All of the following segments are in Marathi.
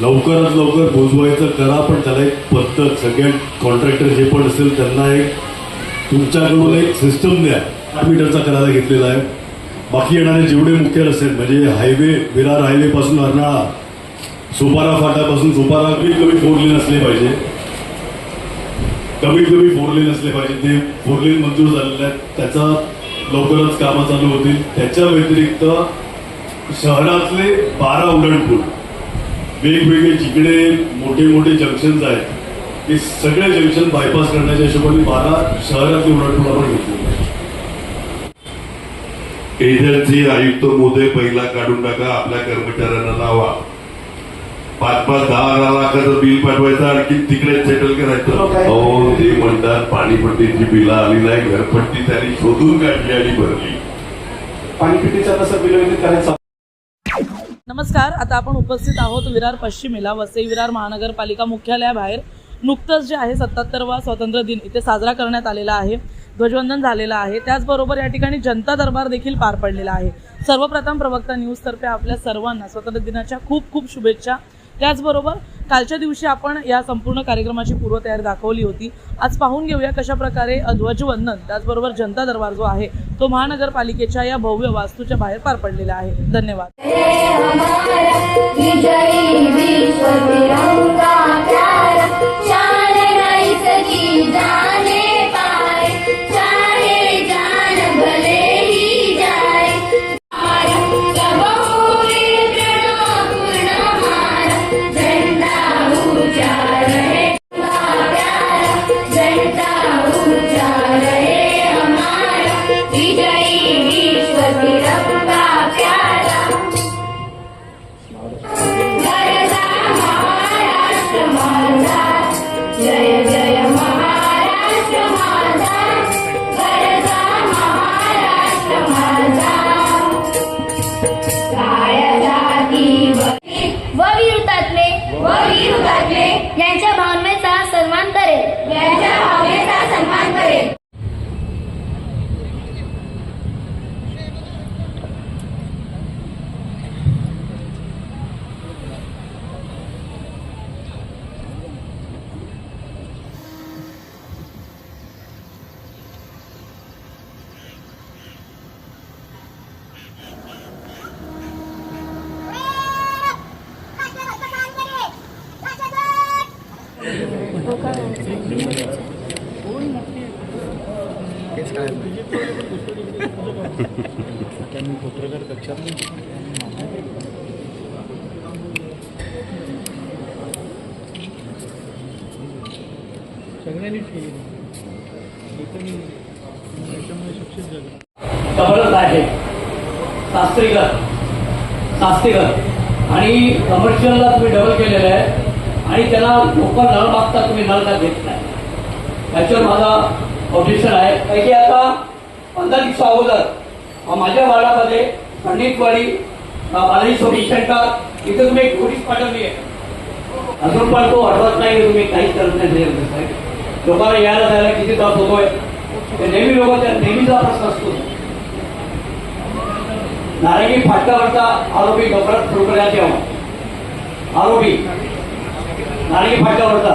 लवकरात लवकर पोचवायचं करा पण त्याला एक पद्धत सगळ्या कॉन्ट्रॅक्टर जे पण असेल त्यांना एक तुमच्याकडून एक सिस्टम द्या. मीटरचा करायला घेतलेला आहे. बाकी येणारे जेवढे मुख्य रस्ते आहेत म्हणजे हायवे विरार हायवे पासून अर्नाळा सुपारा फाटापासून सुपारा कमीत कमी फोर लेन असले पाहिजे. कमीत कमी फोर लेन असले पाहिजे. ते फोर लेन मंजूर झालेले आहेत. त्याचा लवकरच कामं चालू होतील. त्याच्या व्यतिरिक्त शहरातले बारा उड्डाणपूल. वेगवेगळे जिकडे मोठे मोठे जंक्शन्स आहेत ते सगळे जंक्शन बायपास करण्याच्या हिशोबाने बारा शहरातले उड्डाणपूल आपण घेतले. एजन्सी आयुक्त मोदय पहिला काढून टाका आपल्या कर्मचाऱ्यांना लावा. पाच पाच दहा दहा लाखाचं बिल पाठवायचं आणखी तिकडे सेटल करायचं. हो ते म्हणतात पाणीपट्टीची बिलं आली नाही घरपट्टी त्यांनी शोधून काढली आणि भरली. पाणीपिटीचा कसं विलंबित करायचा नमस्कार आता आपण उपस्थित आहोत विरार पश्चिमेला वसई विरार महानगरपालिका मुख्यालयाबाहेर. नुकतंच जे आहे सत्याहत्तरवा स्वातंत्र्य दिन इथे साजरा करण्यात आलेला आहे ध्वजवंदन झालेलं आहे. त्याचबरोबर या ठिकाणी जनता दरबार देखील पार पडलेला आहे. सर्वप्रथम प्रवक्ता न्यूजतर्फे आपल्या सर्वांना स्वातंत्र्य दिनाच्या खूप खूप शुभेच्छा. त्याचबरोबर कालच्या दिवशी आपण या संपूर्ण कार्यक्रमाची पूर्वतयारी दाखवली होती. आज पाहून घेऊया कशा प्रकारे ध्वजवंदन त्याचबरोबर जनता दरबार जो आहे तो महानगरपालिकेच्या या भव्य वास्तूच्या बाहेर पार पडलेला आहे. धन्यवाद. कमरच आहे. शास्त्रीकर शास्त्रीकर आणि कमर्शियलला तुम्ही डबल केलेलं आहे. आणि त्याला लोक नळ मागतात तुम्ही नळ का घेत नाही. त्याच्यावर माझा ऑब्जेक्शन आहे. कारण की आता पंधरा दिवसा अगोदर माझ्या वार्डामध्ये पंडितवाडी बालाजी सोबी शंका इथे तुम्ही एक पोलीस पाठवली आहे. अजून पण तो हटवत नाही तुम्ही काहीच करत नाही लोकांना यायला जायला किती त्रास होतोय. ते नेहमी लोक त्या नेहमीचा प्रश्न असतो नारायणी फाटकावरचा आरोपी लवकरात सुरू करण्यात यावा. आरोपी. नारंगी होता.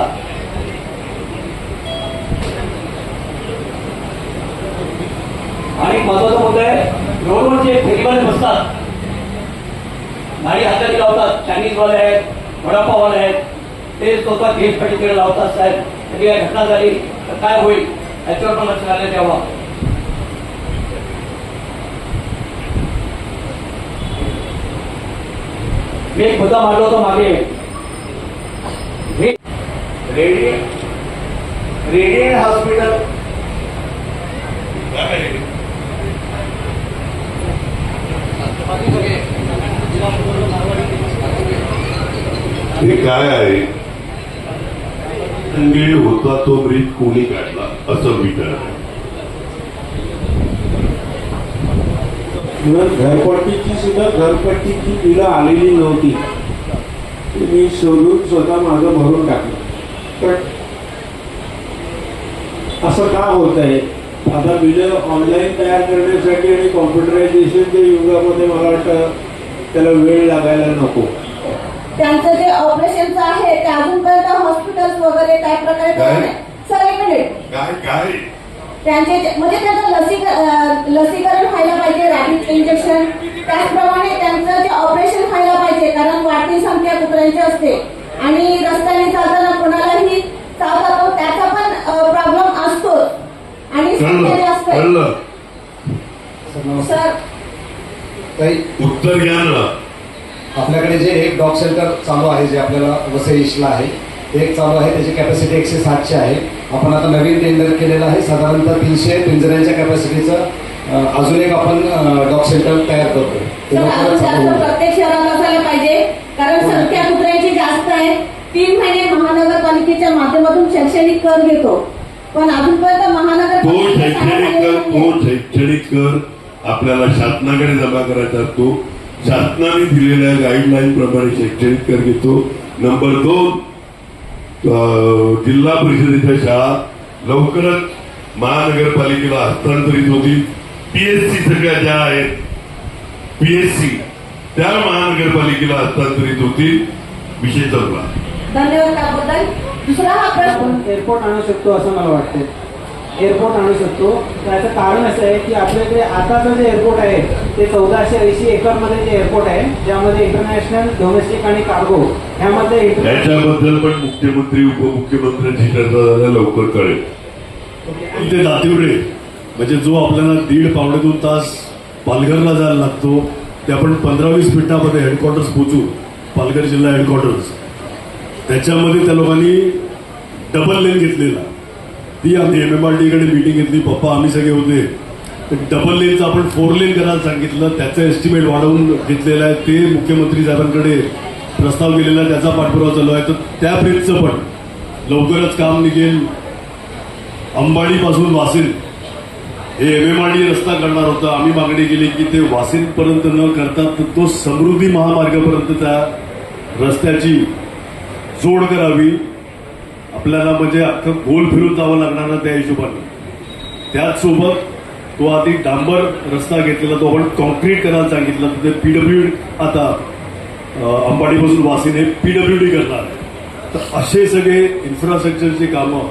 आणि महत्वाचं मुद्दा आहे रोडवर जे फेरीवाले बसतात गाडी हाताने लावतात चायनीजवाले आहेत वडापाववाले आहेत ते स्वतः गेट तिकडे लावतात साहेब. कधी काय घटना झाली तर काय होईल याच्यावर पण लक्ष घालण्यात यावं. मी एक मुद्दा मांडला होता मागे. Radiant radiant hospital. हे काय आहे? वेळ होता तो ब्रिज कोणी काढला असं विचार घरपट्टीची सुद्धा घरपट्टीची बिलं आलेली नव्हती. मी शोधून स्वतः माझं भरून टाकलं. पण असं का होत आहे? आता बिलं ऑनलाईन तयार करण्यासाठी आणि कॉम्प्युटरायझेशनच्या युगामध्ये मला वाटतं त्याला वेळ लागायला नको. त्यांचं जे ऑपरेशनचं आहे ते अजूनपर्यंत हॉस्पिटल्स वगैरे काय प्रकारे काय? काय? त्यांचे म्हणजे त्यांचं लसीक अं, लसीकरण व्हायला पाहिजे रॅबिट इंजेक्शन त्याचप्रमाणे त्यांचं जे ऑपरेशन व्हायला पाहिजे कारण वाढती संख्या कुत्र्यांची असते. आणि रस्त्याने चालताना कोणालाही चालतो त्याचा पण प्रॉब्लेम असतो आणि संख्या जास्त सर. काही उत्तर घ्या ना. आपल्याकडे जे एक डॉग सेंटर चालू आहे जे आपल्याला वसई ईस्टला आहे ते एक चालू आहे त्याची कॅपॅसिटी एकशे सातशे आहे. आपण आता नवीन टेंडर केलेलं आहे. साधारणतः तीनशे पिंजऱ्यांच्या कॅपॅसिटीचं अजून एक आपण डॉग सेंटर तयार करतो ते. प्रत्येक शहरात असायला पाहिजे कारण संख्या कुत्र्यांची जास्त आहे. तीन महिने महानगरपालिकेच्या माध्यमातून शैक्षणिक कर घेतो. पण अजूनपर्यंत तो महानगरपालिकेच्या शैक्षणिक कर तो शैक्षणिक कर. आपल्याला शासनाकडे जमा करायचा असतो. शासनाने दिलेल्या गाईडलाईन प्रमाणे शैक्षणिक कर घेतो. नंबर दोन जिल्हा परिषदेच्या शाळा लवकरच महानगरपालिकेला हस्तांतरित होतील. पीएससी सगळ्या ज्या आहेत पीएससी त्या महानगरपालिकेला हस्तांतरित होतील. विषय संपला. धन्यवाद त्याबद्दल. दुसरा हा प्रश्न. एअरपोर्ट आणू शकतो असं मला वाटतं एअरपोर्ट आणू शकतो. त्याचं कारण असं आहे की आपल्याकडे आताचं जे एअरपोर्ट आहे ते चौदाशे ऐंशी एकरमध्ये जे एअरपोर्ट आहे ज्यामध्ये इंटरनॅशनल डोमेस्टिक आणि कार्गो ह्यामध्ये इंटर- याच्याबद्दल पण मुख्यमंत्री उपमुख्यमंत्र्यांची चर्चा झाल्या लवकर कळेल. ते दातिवडे म्हणजे जो आपल्याला दीड पावणे दोन तास पालघरला जायला लागतो ते आपण पंधरा वीस मिनिटामध्ये हेडक्वार्टर्स पोचू पालघर जिल्हा हेडक्वार्टर्स त्याच्यामध्ये त्या लोकांनी डबल लेन घेतलेला. ती आम्ही एम एम आर डीकडे मिटिंग घेतली. पप्पा आम्ही सगळे होते. तर डबल लेनचं आपण फोर लेन करायला सांगितलं. त्याचं एस्टिमेट वाढवून घेतलेलं आहे. ते मुख्यमंत्री साहेबांकडे प्रस्ताव केलेला आहे. त्याचा पाठपुरावा चालू आहे. तर त्या ब्रिजचं पण लवकरच काम निघेल. अंबाडीपासून वासिन हे एम एम आर डी रस्ता करणार होता. आम्ही मागणी केली की ते वासिनपर्यंत न करता तर तो समृद्धी महामार्गापर्यंत त्या रस्त्याची जोड करावी. आपल्याला म्हणजे अख्खं गोल फिरून जावं लागणार ना त्या हिशोबाने. त्याचसोबत तो आधी डांबर रस्ता घेतलेला तो आपण कॉन्क्रीट करायला सांगितलं. तर ते पीडब्ल्यू आता अंबाडीपासून वासीने पीडब्ल्यू डी करणार तर असे सगळे इन्फ्रास्ट्रक्चरची कामं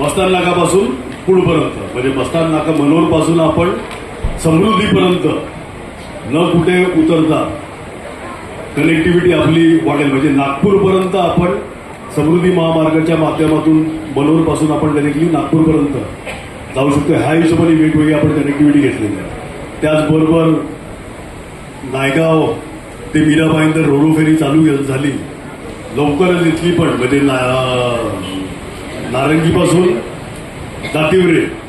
बस्तान नाकापासून पुढपर्यंत म्हणजे बस्तान नाका मनोरपासून आपण समृद्धीपर्यंत न कुठे उतरता कनेक्टिव्हिटी आपली वाढेल. म्हणजे नागपूरपर्यंत आपण समृद्धी महामार्गाच्या माध्यमातून मनोरपासून आपण कनेक्टिव्हिटी नागपूरपर्यंत जाऊ शकतो. ह्या हिशोबाने वेगवेगळी आपण कनेक्टिव्हिटी घेतलेली आहे. त्याचबरोबर नायगाव ते मीराबाईंदर रोडो फेरी चालू झाली. लवकरच इथली पण म्हणजे ना- नारंगीपासून दातिवरे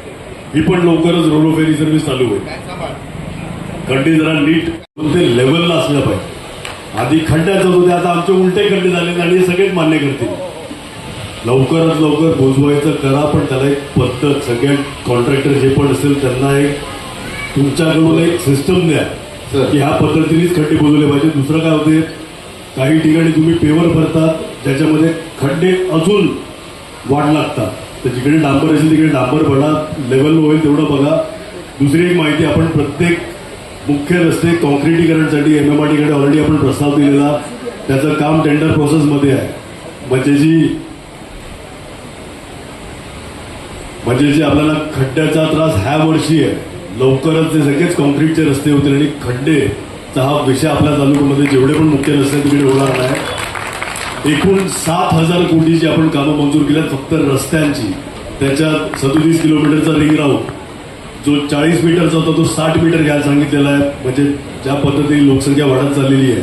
ही पण लवकरच रोडो फेरी सर्व्हिस चालू होईल. कंडी जरा नीट ते लेवलला असलं पाहिजे. आधी खड्ड्याच होते आता आमचे उलटे खड्डे झाले आणि हे सगळेच मान्य करतील. लवकरात लवकर पोचवायचं करा पण त्याला एक पद्धत सगळ्या कॉन्ट्रॅक्टर जे पण असेल त्यांना एक तुमच्याकडून एक सिस्टम द्या. की ह्या पद्धतीनेच खड्डे बुजवले पाहिजे दुसरं काय होते काही ठिकाणी तुम्ही पेवर भरतात ज्याच्यामध्ये खड्डे अजून वाढ लागतात. तर जिकडे डांबर असेल तिकडे डांबर भरा लेवल होईल तेवढं बघा. दुसरी एक माहिती आपण प्रत्येक मुख्य रस्ते कॉन्क्रिटीकरणसाठी एम एम आरकडे ऑलरेडी आपण प्रस्ताव दिलेला. त्याचं काम टेंडर प्रोसेसमध्ये आहे. म्हणजे जी म्हणजे जे आपल्याला खड्ड्याचा त्रास ह्या वर्षी आहे. लवकरच ते सगळेच कॉन्क्रीटचे रस्ते होतील आणि खड्डेचा हा विषय आपल्या तालुक्यामध्ये जेवढे पण मुख्य रस्ते तिकडे होणार नाही. एकूण सात हजार कोटीची आपण कामं मंजूर केल्यात फक्त रस्त्यांची. त्याच्यात सदोतीस किलोमीटरचा रिंग राऊंड जो चाळीस मीटरचा होता तो साठ मीटर घ्यायला सांगितलेला आहे. म्हणजे ज्या पद्धतीने लोकसंख्या वाढत चाललेली आहे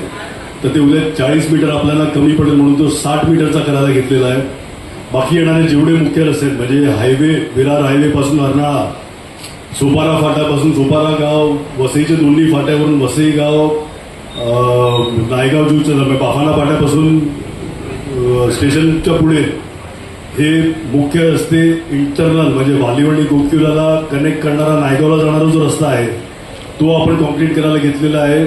तर ते उद्या चाळीस मीटर आपल्याला कमी पडेल म्हणून तो साठ मीटरचा करायला घेतलेला आहे. बाकी येणारे जेवढे मुख्य रस्ते आहेत म्हणजे हायवे विरार हायवेपासून अर्नाळा सोपारा फाट्यापासून सोपारा गाव वसईच्या दोन्ही फाट्यावरून वसई गाव नायगाव जूचं म्हणजे बाफाना फाट्यापासून स्टेशनच्या पुढे हे मुख्य रस्ते इंटरनल म्हणजे वालिवणी गोकिवलाला कनेक्ट करणारा नायगावला जाणारा जो रस्ता आहे तो आपण कॉम्प्लीट करायला घेतलेला आहे.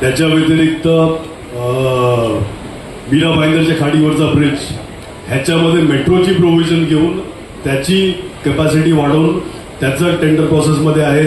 त्याच्या व्यतिरिक्त मीरा भाईंदरच्या खाडीवरचा ब्रिज ह्याच्यामध्ये मेट्रोची प्रोव्हिजन घेऊन त्याची कॅपॅसिटी वाढवून त्याचं टेंडर प्रोसेसमध्ये आहे.